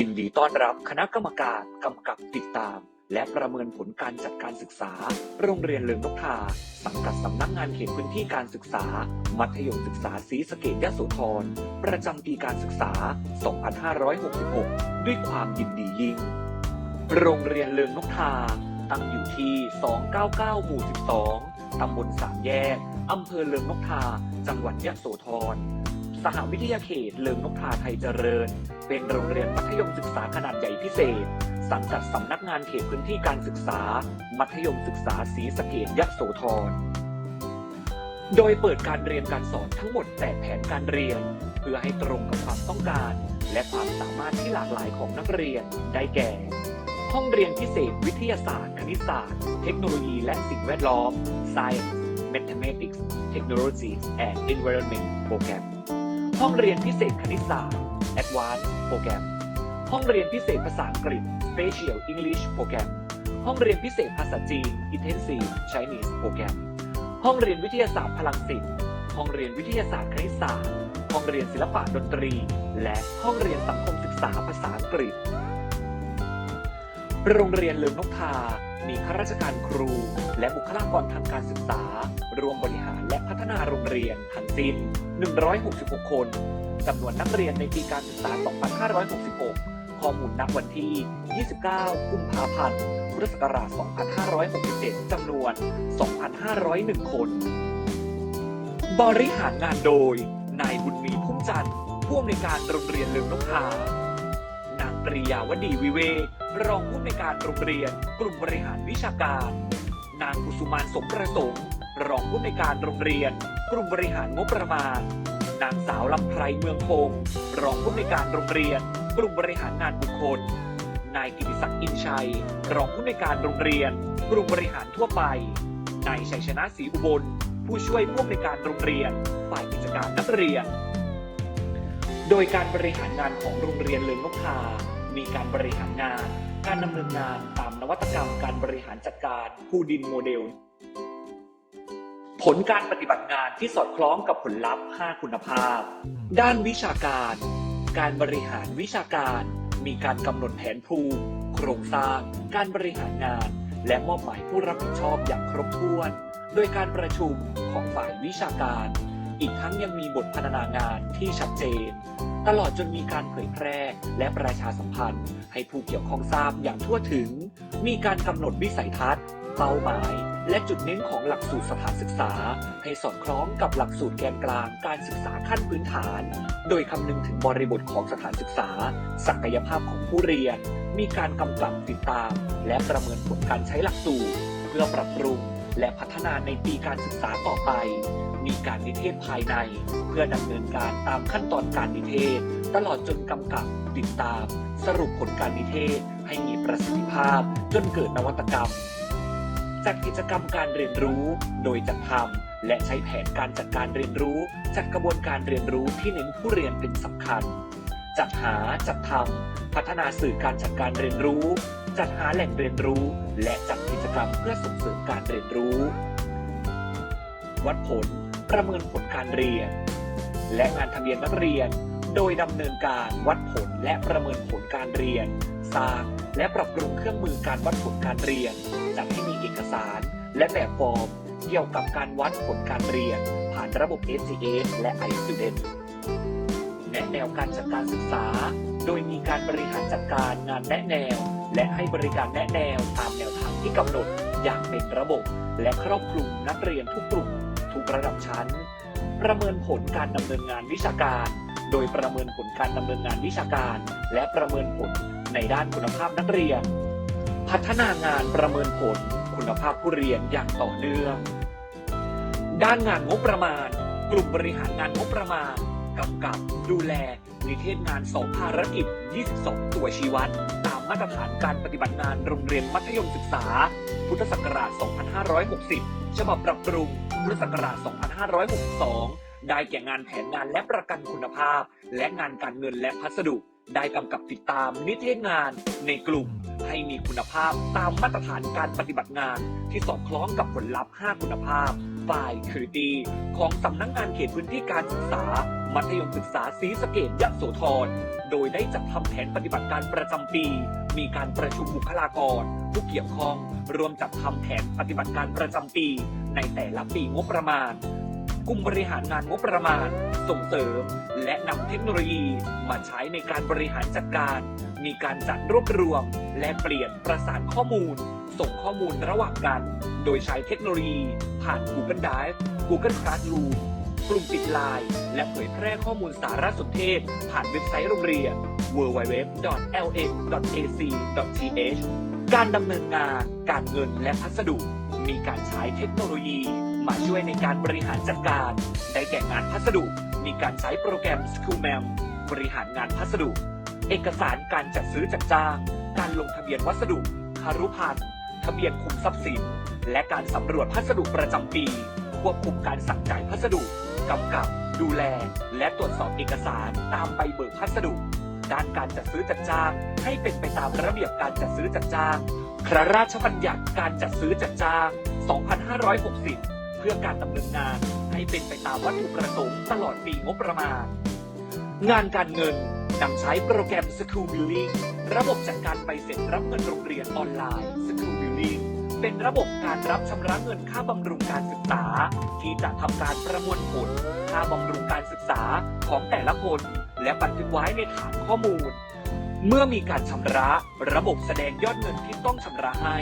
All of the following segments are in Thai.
ยินดีต้อนรับคณะกรรมการกำกับติดตาม และประเมินผลการจัดการศึกษา โรงเรียนเลิงนกทา สังกัดสำนักงานเขตพื้นที่การศึกษา มัธยมศึกษาศรีสะเกดยะโสธรประจำปีการศึกษา 2566 ด้วยความยินดียิ่ง โรงเรียนเลิงนกทา ตั้งอยู่ที่ 299 หมู่ 12 ตำบลสามแยก อำเภอเลิงนกทา จังหวัดยะโสธร สหวิทยาเขตเลิงนกทาไทยเจริญ เป็นโรงเรียนมัธยมศึกษาขนาดใหญ่พิเศษ สังกัดสำนักงานเขตพื้นที่การศึกษา มัธยมศึกษาศรีสะเกดยโสธร โดยเปิดการเรียนการสอนทั้งหมด 8 แผนการเรียน เพื่อให้ตรงกับความต้องการ และความสามารถที่หลากหลายของนักเรียนได้แก่ ห้องเรียนพิเศษวิทยาศาสตร์ คณิตศาสตร์ เทคโนโลยีและสิ่งแวดล้อม Science Mathematics Technology and Environment โปรแกรมห้องเรียนพิเศษคณิตศาสตร์ Advanced โปรแกรม ห้องเรียนพิเศษภาษาอังกฤษ Special English โปรแกรม ห้องเรียนพิเศษภาษาจีน Intensive Chinese โปรแกรม ห้องเรียนวิทยาศาสตร์พลังศิลป์ ห้องเรียนวิทยาศาสตร์คณิตศาสตร์ ห้องเรียนศิลปะดนตรี และห้องเรียนสังคมศึกษาภาษาอังกฤษ โรงเรียนเลิงนกทา มีข้าราชการครู และบุคลากรทางการศึกษา รวมบริหารและพัฒนาโรงเรียนทั้งสิ้น 166 คน จำนวนนักเรียนในปีการศึกษา 2566 ข้อมูลนับวันที่ 29 กุมภาพันธ์ พุทธศักราช 2567 จำนวน 2,501 คน บริหารงานโดย นายบุญมีพุ่มจันทร์ผู้อำนวยการโรงเรียนเลิงนกทานางปริยาวดีวิเวรองผู้อำนวยการโรงเรียนกลุ่มบริหารวิชาการ นางกุสุมานสมประสงค์ รองผู้อำนวยการโรงเรียน กลุ่มบริหารงบประมาณ นางสาวลำไพรเมืองพงศ์รองผู้อำนการโรงเรียน กลุ่มบริหารงานบุคคล นายกิติศักดิ์อินชัย รองผู้อำนการโรงเรียน กลุ่มบริหารทั่วไป นายชัยชนะศรีอุบล ผู้ช่วยผู้อำนการโรงเรียน ฝ่ายกิจการนักเรียน โดยการบริหารงานของโรงเรียนเลิงนกทามีการบริหารงาน การดำเนินงานตามนวัตกรรมการบริหารจัดการผู้ดินโมเดล ผลการปฏิบัติงานที่สอดคล้องกับผลลัพธ์ 5 คุณภาพ ด้านวิชาการ การบริหารวิชาการ มีการกำหนดแผนภูมิโครงสร้าง การบริหารงาน และมอบหมายผู้รับผิดชอบอย่างครบถ้วน โดยการประชุมของฝ่ายวิชาการ อีกทั้งยังมีบทพรรณนางานที่ชัดเจน ตลอดจนมีการเผยแพร่และประชาสัมพันธ์ ให้ผู้เกี่ยวข้องทราบอย่างทั่วถึง มีการกำหนดวิสัยทัศน์ เป้าหมาย และจุดเน้นของหลักสูตรสถานศึกษา ให้สอดคล้องกับหลักสูตรแกนกลางการศึกษาขั้นพื้นฐาน โดยคำนึงถึงบริบทของสถานศึกษา ศักยภาพของผู้เรียน มีการกำกับติดตาม และประเมินผลการใช้หลักสูตร เพื่อปรับปรุงและพัฒนาในปีการศึกษาต่อไป มีการนิเทศภายใน เพื่อดำเนินการตามขั้นตอนการนิเทศ ตลอดจนกำกับติดตาม สรุปผลการนิเทศ ให้มีประสิทธิภาพ จนเกิดนวัตกรรม จัดกิจกรรมการเรียนรู้ โดยจัดทำและใช้แผนการจัดการเรียนรู้ จัดกระบวนการเรียนรู้ที่เน้นผู้เรียนเป็นสำคัญ จัดหาจัดทำพัฒนาสื่อการจัดการเรียนรู้ จัดหาแหล่งเรียนรู้ และจัดกิจกรรมเพื่อส่งเสริมการเรียนรู้ วัดผลประเมินผลการเรียน และงานทะเบียนนักเรียน โดยดำเนินการวัดผลและประเมินผลการเรียน สร้าง และปรับปรุงเครื่องมือการวัดผลการเรียน จัดให้มีเอกสาร และแบบฟอร์ม เกี่ยวกับการวัดผลการเรียน ผ่านระบบ SCS และ iStudent แนะแนวการจัดการศึกษา โดยมีการบริหารจัดการงานแนะแนว และให้บริการแนะแนวตามแนวทางที่กำหนดอย่างเป็นระบบ และครอบคลุมนักเรียนทุกกลุ่มทุกระดับชั้น ประเมินผลการดำเนินงานวิชาการ โดยประเมินผลการดำเนินงานวิชาการ และประเมินผล ในด้านคุณภาพนักเรียน พัฒนางานประเมินผลคุณภาพผู้เรียนอย่างต่อเนื่อง ด้านงานงบประมาณ กลุ่มบริหารงานงบประมาณกำกับดูแลนิเทศงาน2ภารกิจ 22 ตัวชี้วัด ตามมาตรฐานการปฏิบัติงานโรงเรียนมัธยมศึกษา พุทธศักราช 2560 ฉบับปรับปรุง พุทธศักราช 2562 ได้แก่งานแผนงานและประกันคุณภาพ และงานการเงินและพัสดุ ได้กำกับติดตามนิเทศงานในกลุ่ม ให้มีคุณภาพตามมาตรฐานการปฏิบัติงาน ที่สอดคล้องกับผลลัพธ์ 5 คุณภาพ ฝ่ายคือดีของสำนักงงานเขตพื้นที่การศึกษา มัธยมศึกษาศรีสะเกดยะโสธรโดยได้จัดทำแผนปฏิบัติการประจำปี มีการประชุมบุคลากร ผู้เกี่ยวข้อง รวมจัดทำแผนปฏิบัติการประจำปี ในแต่ละปีงบประมาณ กุมบริหารงานงบประมาณ ส่งเสริม และนำเทคโนโลยีมาใช้ในการบริหารจัดการ มีการจัดรวบรวม และเปลี่ยนประสานข้อมูล ส่งข้อมูลระหว่างกัน โดยใช้เทคโนโลยี ผ่าน Google Drive Google Classroom กลุ่มปิดไลน์และเผยแพร่ข้อมูลสารสนเทศ ผ่านเว็บไซต์โรงเรียน www.lm.ac.th การดำเนินงาน การเงินและพัสดุ มีการใช้เทคโนโลยี มาช่วยในการบริหารจัดการ ได้แก่งานพัสดุ มีการใช้โปรแกรม Schoolmap บริหารงานพัสดุ เอกสารการจัดซื้อจัดจ้าง การลงทะเบียนวัสดุคารุพันธ์ทะเบียนคุมทรัพย์สิน และการสำรวจพัสดุประจำปี ควบคุมการสั่งจ่ายพัสดุกำกับ ดูแล และตรวจสอบเอกสารตามใบเบิกพัสดุ ด้านการจัดซื้อจัดจ้าง ให้เป็นไปตามระเบียบการจัดซื้อจัดจ้าง พระราชบัญญัติการจัดซื้อจัดจ้าง 2560 พื่อการดำเนินงาน ให้เป็นไปตามวัตถุประสงค์ตลอดปีงบประมาณ งานการเงินนำใช้โปรแกรม School Billing ระบบจัดการใบเสร็จรับเงินโรงเรียนออนไลน์ School Billing เป็นระบบการรับชำระเงินค่าบำรุงการศึกษา ที่จะทำการประมวลผล ค่าบำรุงการศึกษาของแต่ละคน และบันทึกไว้ในฐานข้อมูล เมื่อมีการชำระ ระบบแสดงยอดเงินที่ต้องชำระให้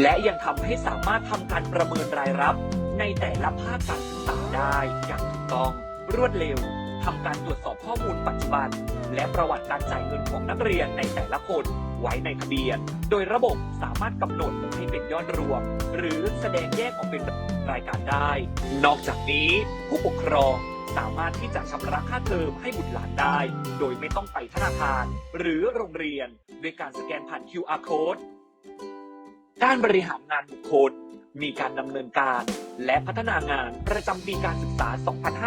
และยังทำให้สามารถทำการประเมินรายรับ ในแต่ละภาคการศึกษาได้อย่างถูกต้อง รวดเร็วทำการตรวจสอบข้อมูลปัจจุบัน และประวัติการจ่ายเงินของนักเรียนในแต่ละคนไว้ในทะเบียน โดยระบบสามารถกำหนดให้เป็นยอดรวม หรือแสดงแยกออกเป็นรายการได้ นอกจากนี้ผู้ปกครองสามารถที่จะชำระค่าเทอมให้บุตรหลานได้ โดยไม่ต้องไปธนาคาร หรือโรงเรียน ด้วยการสแกนผ่าน QR code การบริหารงานบุคคล มีการดำเนินการ และพัฒนางานประจำปีการศึกษา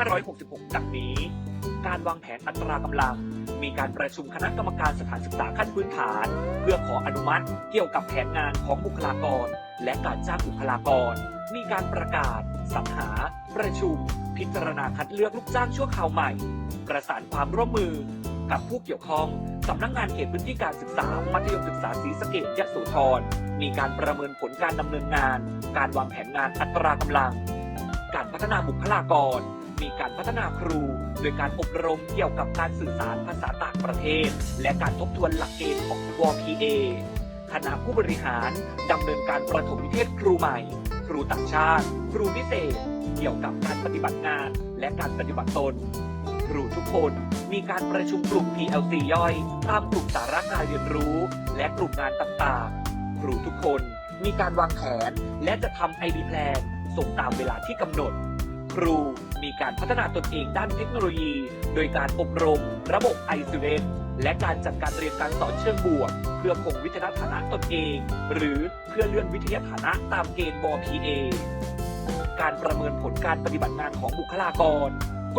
2566 ดังนี้ การวางแผนอัตรากำลัง มีการประชุมคณะกรรมการสถานศึกษาขั้นพื้นฐาน เพื่อขออนุมัติเกี่ยวกับแผนงานของบุคลากร และการจ้างบุคลากร มีการประกาศสรรหา ประชุม พิจารณาคัดเลือกลูกจ้างชั่วคราวใหม่ ประสานความร่วมมือกับผู้เกี่ยวข้อง สำนักงงานเขตพื้นที่การศึกษา มัธยมศึกษาศรีสะเกดยะโสธร มีการประเมินผลการดำเนินงาน การวางแผนงานอัตรากำลัง การพัฒนาบุคลากร มีการพัฒนาครู โดยการอบรมเกี่ยวกับการสื่อสารภาษาต่างประเทศ และการทบทวนหลักเกณฑ์ของ WPA คณะผู้บริหารดำเนินการประถมนิเทศครูใหม่ ครูต่างชาติ ครูพิเศษ เกี่ยวกับการปฏิบัติงาน และการปฏิบัติตน ครูทุกคน มีการประชุมกลุ่ม PLC ย่อย ตามกลุ่มสาระการเรียนรู้ และกลุ่มงานต่างๆ ครูทุกคนมีการวางแผน และจะทำ ID Plan ส่งตามเวลาที่กำหนด ครูมีการพัฒนาตนเองด้านเทคโนโลยี โดยการอบรม ระบบ i s u r e n และการจัดการเรียนการสอนเชิงบวก เพื่อคงวิทยาฐานะตนเอง หรือเพื่อเลื่อนวิทยาฐานะตามเกณฑ์บ PA การประเมินผลการปฏิบัติงานของบุคลากร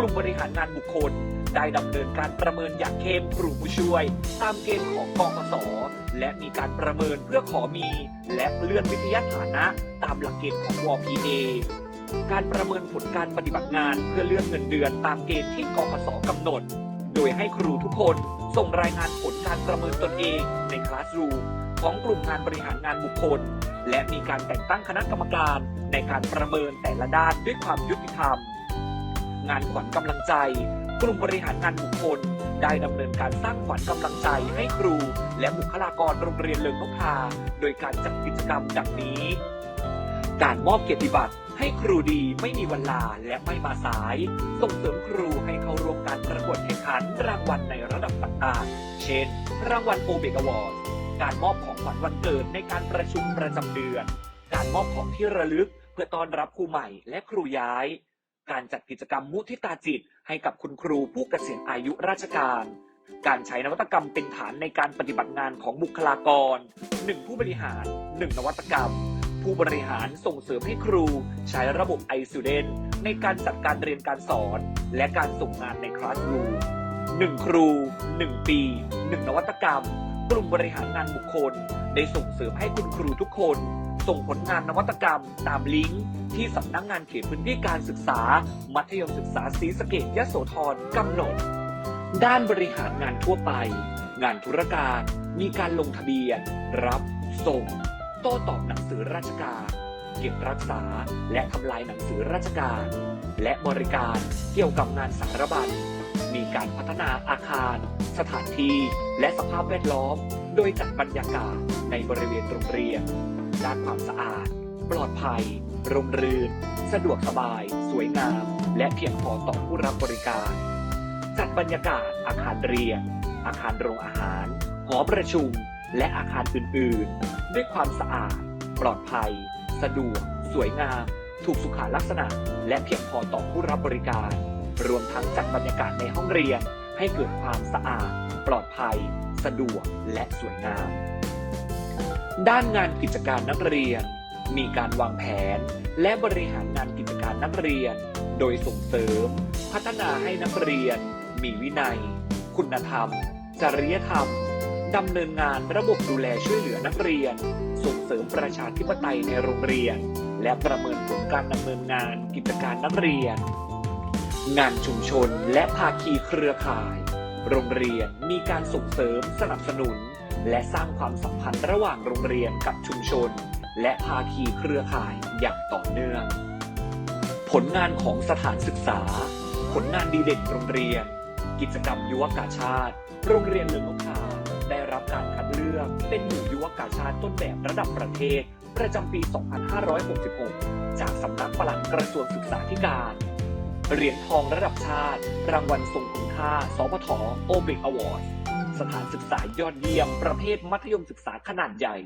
กลุ่มบริหารงานบุคคล ได้ดำเนินการประเมินอย่างเข้มครูผู้ช่วย ตามเกณฑ์ของกกสและมีการประเมินเพื่อขอมี และเลื่อนวิทยาฐานะ ตามหลักเกณฑ์ของว PA การประเมินผลการปฏิบัติงานเพื่อเลื่อนเงินเดือนตามเกณฑ์ที่กกสกำหนด โดยให้ครูทุกคนส่งรายงานผลการประเมินตนเองในคลาสรูมของกลุ่มงานบริหารงานบุคคล และมีการแต่งตั้งคณะกรรมการในการประเมินแต่ละด้านด้วยความยุติธรรม งานขวัญกำลังใจ กลุ่มบริหารงานบุคคล ได้ดำเนินการสร้างขวัญกำลังใจให้ครู และบุคลากรโรงเรียนเลิงนกทาโดยการจัดกิจกรรมดังนี้ การมอบเกียรติบัตรให้ครูดีไม่มีวันลาและไม่มาสาย ส่งเสริมครูให้เข้าร่วมการประกวดแข่งขันรางวัลในระดับต่างๆ เช่น รางวัลโอเบกอวอร์ดการมอบของขวัญวันเกิดในการประชุมประจำเดือน การมอบของที่ระลึกเพื่อต้อนรับครูใหม่และครูย้าย การจัดกิจกรรมมุทิตาจิต ให้กับคุณครูผู้เกษียณอายุราชการ การใช้นวัตกรรมเป็นฐานในการปฏิบัติงานของบุคลากร 1 ผู้บริหาร 1 นวัตกรรม ผู้บริหารส่งเสริมให้ครูใช้ระบบ i s u d e n ในการจัดการเรียนการสอน และการส่งงานในคลาสรูม1ครู 1 ปี 1 นวัตกรรม กลุ่มบริหารงานบุคคล ได้ส่งเสริมให้คุณครูทุกคน ส่งผลงานนวัตกรรม ตามลิงก์ที่สำนักงานเขตพื้นที่การศึกษา มัธยมศึกษาศรีสะเกษยโสธรกำหนด ด้านบริหารงานทั่วไป งานธุรการ มีการลงทะเบียน รับ ส่ง โต้ตอบหนังสือราชการ เก็บรักษาและทำลายหนังสือราชการ และบริการเกี่ยวกับงานสารบัญมีการพัฒนาอาคาร สถานที่ และสภาพแวดล้อม โดยจัดบรรยากาศในบริเวณโรงเรียน ด้านความสะอาด ปลอดภัย ร่มรื่น สะดวกสบาย สวยงาม และเพียงพอต่อผู้รับบริการ จัดบรรยากาศ อาคารเรียน อาคารโรงอาหาร หอประชุม และอาคารอื่น ๆ ด้วยความสะอาด ปลอดภัย สะดวก สวยงาม ถูกสุขาลักษณะ และเพียงพอต่อผู้รับบริการ รวมทั้งจัดบรรยากาศในห้องเรียนให้เกิดความสะอาด ปลอดภัย สะดวก และสวยงาม ด้านงานกิจการนักเรียน มีการวางแผน และบริหารงานกิจการนักเรียน โดยส่งเสริม พัฒนาให้นักเรียน มีวินัย คุณธรรม จริยธรรมดำเนินงานระบบดูแลช่วยเหลือนักเรียน ส่งเสริมประชาธิปไตยในโรงเรียน และประเมินผลการดำเนินงานกิจการนักเรียน งานชุมชนและภาคีเครือข่าย โรงเรียนมีการส่งเสริมสนับสนุน และสร้างความสัมพันธ์ระหว่างโรงเรียนกับชุมชน และภาคีเครือข่ายอย่างต่อเนื่อง ผลงานของสถานศึกษา ผลงานดีเด่นโรงเรียน กิจกรรมยุวกาชาติ โรงเรียนเลืองนกทาได้รับการคัดเลือกเป็นหมู่ยุวกาชาติต้นแบบระดับประเทศ ประจำปี 2566 จากสำนักปลัดกระทรวงศึกษาธิการ เหรียญทองระดับชาติ รางวัลทรงคุณค่า สพทโอเบกอวอร์ด สถานศึกษายอดเยี่ยม ประเภทมัธยมศึกษาขนาดใหญ่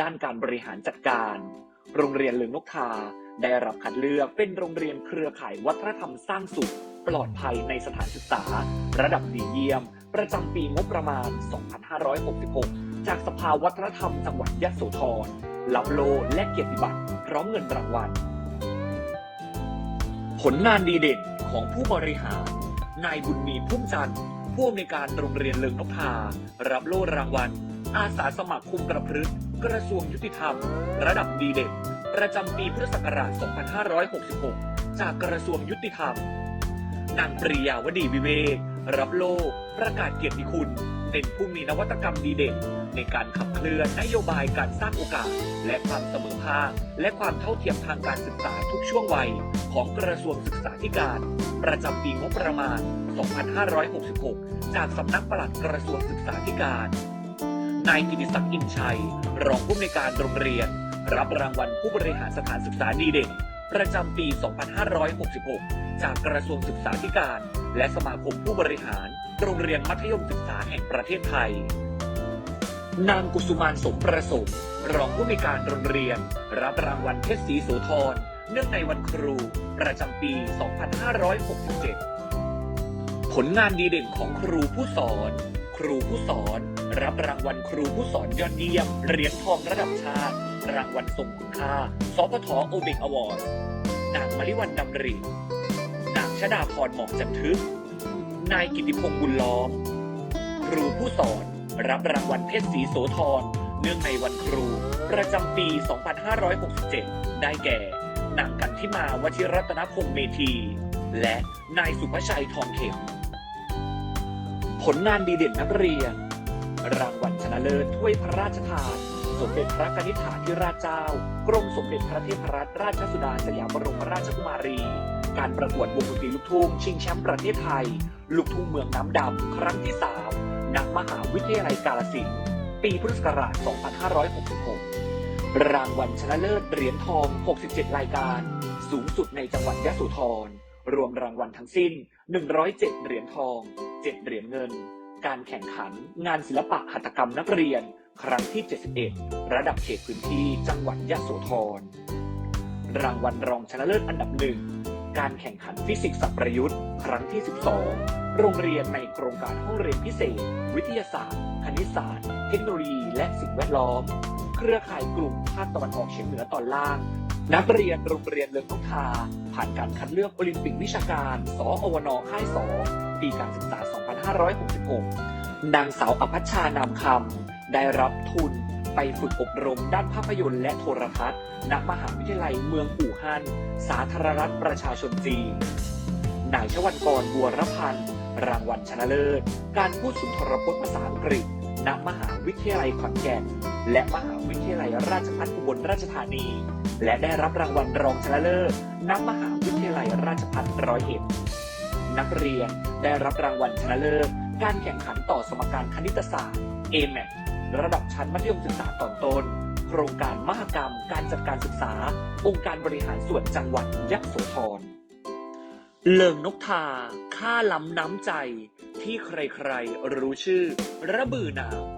ด้านการบริหารจัดการ โรงเรียนเลืองนกทา ได้รับคัดเลือกเป็นโรงเรียนเครือข่ายวัฒนธรรมสร้างสุข ปลอดภัยในสถานศึกษา ระดับดีเยี่ยม ประจำปีงบประมาณ 2566 จากสภาวัฒนธรรมจังหวัดยะโสธรรับโลและเกียรติบัตรพร้อมเงินรางวัล ผลงานดีเด่นของผู้บริหาร นายบุญมีพุ่มจันทร์ ผู้อำนวยการโรงเรียนเลิงนกทารับโล่รางวัล อาสาสมัครคุมประพฤติ กระทรวงยุติธรรม ระดับดีเด่นประจำปีพุทธศักราช 2566 จากกระทรวงยุติธรรมนางปริยาวดีวิเวกรับโล่ประกาศเกียรติคุณ เป็นผู้มีนวัตกรรมดีเด่น ในการขับเคลื่อนนโยบายการสร้างโอกาส และความเสมอภาค และความเท่าเทียมทางการศึกษาทุกช่วงวัย ของกระทรวงศึกษาธิการ ประจำปีงบประมาณ 2566 จากสำนักปลัดกระทรวงศึกษาธิการ นายกิติศักดิ์อินชัย รองผู้อำนวยการโรงเรียน รับรางวัลผู้บริหารสถานศึกษาดีเด่นประจำปี 2566 จากกระทรวงศึกษาธิการ และสมาคมผู้บริหาร โรงเรียนมัธยมศึกษาแห่งประเทศไทย นางกุสุมานสมประสงค์รองผู้อำนวยการโรงเรียน รับรางวัลเพชรศรีโสธรเนื่องในวันครู ประจำปี 2567 ผลงานดีเด่นของครูผู้สอน ครูผู้สอน รับรางวัลครูผู้สอนยอดเยี่ยมเหรียญทองระดับชาติ รางวัลทรงคุณค่า สพทโอเบกอวอร์ดนางมริวันดำรินางชดาพรหมอกจันทึก นายกิติพงษ์บุญล้อม ครูผู้สอนรับรางวัลเพชรศรีโสธรเนื่องในวันครู ประจำปี 2567 ได้แก่ นางกันทิมาวชิรัตนพงษ์เมธี และนายสุภชัยทองเข็ม ผลงานดีเด่นนักเรียน รางวัลชนะเลิศถ้วยพระราชทาน สมเด็จพระกนิษฐาธิราชเจ้า กรมสมเด็จพระเทพรัตนราชสุดาสยามบรมราชกุมารี การประกวดวงดนตรีลูกทุ่งชิงแชมป์ประเทศไทย ลูกทุ่งเมืองน้ำดำครั้งที่ 3 ณ มหาวิทยาลัยกาลสินปีพุทธศักราช 2566 รางวัลชนะเลิศเหรียญทอง 67 รายการ สูงสุดในจังหวัดยะโสธร รวมรางวัลทั้งสิ้น 107 เหรียญทอง 7 เหรียญเงิน การแข่งขันงานศิลปะหัตถกรรมนักเรียน ครั้งที่ 71 ระดับเขตพื้นที่จังหวัดยะโสธร รางวัลรองชนะเลิศอันดับหนึ่ง การแข่งขันฟิสิกส์สับประยุทธ์ครั้งที่ 12 โรงเรียนในโครงการห้องเรียนพิเศษ วิทยาศาสตร์ คณิตศาสตร์ เทคโนโลยี และสิ่งแวดล้อม เครือข่ายกลุ่มภาคตะวันออกเฉียงเหนือตอนล่าง นักเรียนโรงเรียนเลิงนกทา ผ่านการคัดเลือกโอลิมปิกวิชาการ สอวนค่าย2ปีการศึกษา 2566 นางสาวอภัชชานามคำได้รับทุน ไปฝึกอบรมด้านภาพยนตร์และโทรทัศน์ณมหาวิทยาลัยเมืองอู่ฮั่น สาธารณรัฐประชาชนจีน นายชวันกรบัวรพันธ์ รางวัลชนะเลิศ การพูดสุนทรพจน์ภาษาอังกฤษ ณ มหาวิทยาลัยขอนแก่น และมหาวิทยาลัยราชภัฏอุบลราชธานี และได้รับรางวัลรองชนะเลิศ ณ มหาวิทยาลัยราชภัฏร้อยเอ็ด นักเรียนได้รับรางวัลชนะเลิศ การแข่งขันต่อสมการคณิตศาสตร์ AMAT ระดับชั้นมัธยมศึกษาตอนต้น โครงการมหกรรม การจัดการศึกษา องค์การบริหารส่วนจังหวัดยะโสธรเลิงนกทา ค่าล้ำน้ำใจ ที่ใครๆรู้ชื่อ ระบือนาม